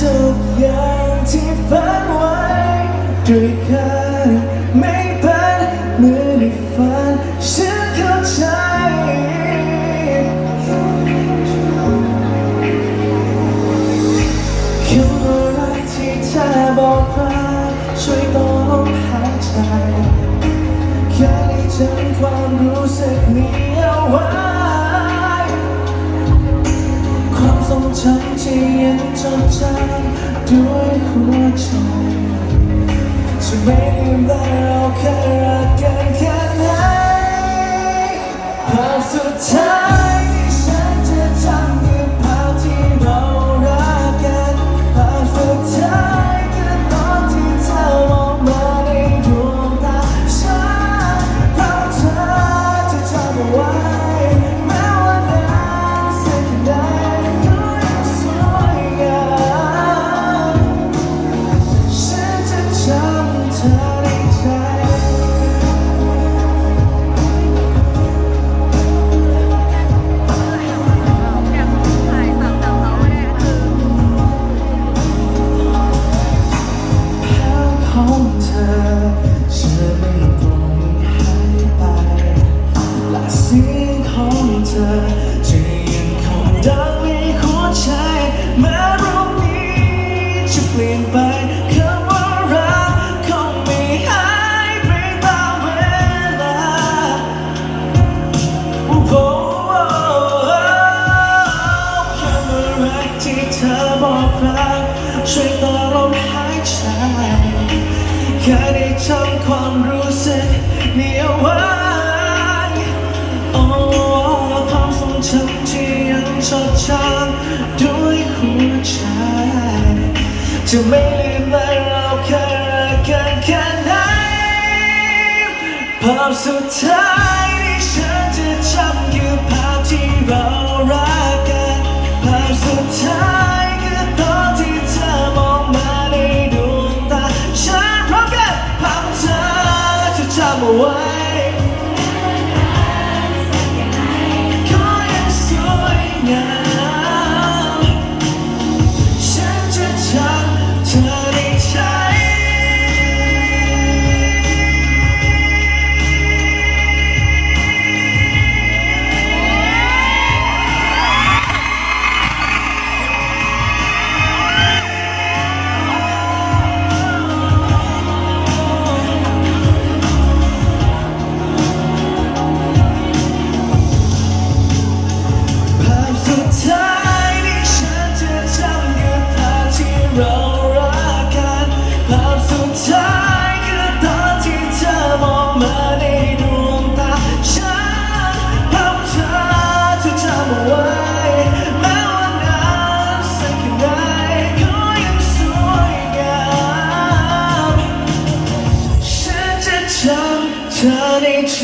ทุกอย่างที่ฝันไว้ด้วยกันไม่เป็นเหมือนในฝันฉันเข้าใจคำว่ารักที่เธอบอก ความรู้สึกนี้เอาไว้ ความทรงจำที่ยังจดจำด้วยหัวใจจะไม่ลืมได้ เธอฉันไม่ปล่อยหายไปและเสียงของเธอจะยังคงดังในหัวใจแม้โลกนี้จะเปลี่ยนไปคำว่ารักคงไม่หายไปตามเวลาโอ้โหคำว่ารักที่เธอบอกรักช่วยต่อลมหายใจ ความรู้สึกนี้เอาไว้โอ้ความทรงจำที่ยังจดจำด้วยหัวใจ จะไม่ลืมเลยเราเคยรักกันแค่ไหนภาพสุดท้าย จ เธอในใจ